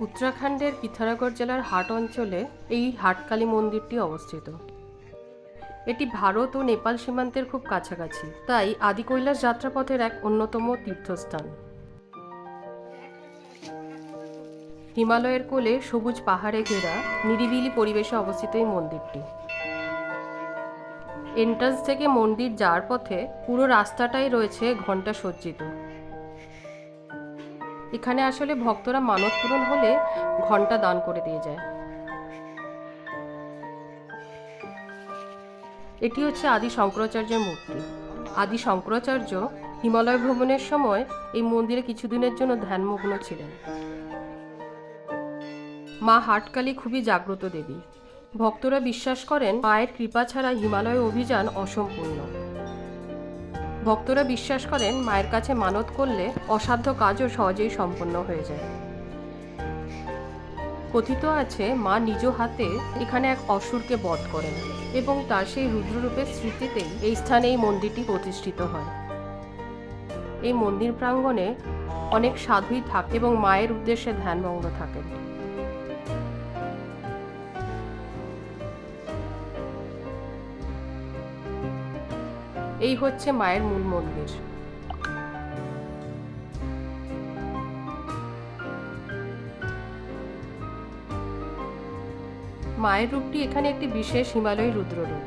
উত্তরাখণ্ডের পিথারাগড় জেলার হাট অঞ্চলে এই হাটকালী মন্দিরটি অবস্থিত। এটি ভারত ও নেপাল সীমান্তের খুব কাছাকাছি, তাই আদি কৈলাস যাত্রাপথের এক অন্যতম তীর্থস্থান। হিমালয়ের কোলে সবুজ পাহাড়ে ঘেরা নিরিবিলি পরিবেশে অবস্থিত এই মন্দিরটি। এন্ট্রান্স থেকে মন্দির যাওয়ার পথে পুরো রাস্তাটাই রয়েছে ঘণ্টা সজ্জিত। এখানে আসলে ভক্তরা মানত পূরণ হলে ঘণ্টা দান করে দিয়ে যায়। এটি হচ্ছে আদি শঙ্করাচার্যের মূর্তি। আদি শঙ্করাচার্য হিমালয় ভ্রমণের সময় এই মন্দিরে কিছুদিনের জন্য ধ্যানমগ্ন ছিলেন। মা হাটকালী খুবই জাগ্রত দেবী। ভক্তরা বিশ্বাস করেন মায়ের কৃপা ছাড়া হিমালয় অভিযান অসম্পূর্ণ। ভক্তরা বিশ্বাস করেন মায়ের কাছে মানত করলে অসাধ্য কাজও সহজেই সম্পন্ন হয়ে যায়। কথিত আছে, মা নিজ হাতে এখানে এক অসুরকে বধ করেন এবং তার সেই রুদ্ররূপের স্মৃতিতেই এই স্থানে এই মন্দিরটি প্রতিষ্ঠিত হয়। এই মন্দির প্রাঙ্গণে অনেক সাধুই থাকে এবং মায়ের উদ্দেশ্যে ধ্যানমগ্ন থাকেন। এই হচ্ছে মায়ের মূল মন্দির। মায়ের রূপটি এখানে একটি বিশেষ হিমালয় রুদ্ররূপ।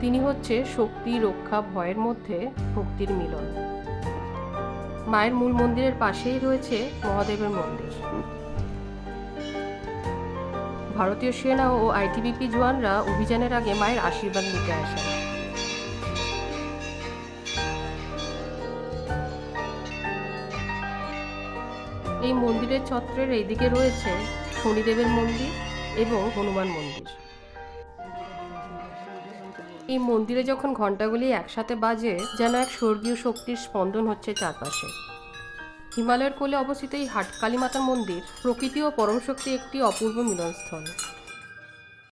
তিনি হচ্ছে শক্তি, রক্ষা, ভয়ের মধ্যে ভক্তির মিলন। মায়ের মূল মন্দিরের পাশেই রয়েছে মহাদেবের মন্দির। ভারতীয় সেনা ও আইটিবিপি জওয়ানরা অভিযানের আগে মায়ের আশীর্বাদ নিতে আসেন। এই মন্দিরের ছত্রের এইদিকে রয়েছে শনিদেবের মন্দির এবং হনুমান মন্দির। এই মন্দিরে যখন ঘন্টাগুলি একসাথে বাজে, যেন এক স্বর্গীয় শক্তির স্পন্দন হচ্ছে চারপাশে। হিমালয়ের কোলে অবস্থিত এই হাটকালী মাতা মন্দির প্রকৃতি ও পরম শক্তি একটি অপূর্ব মিলনস্থল।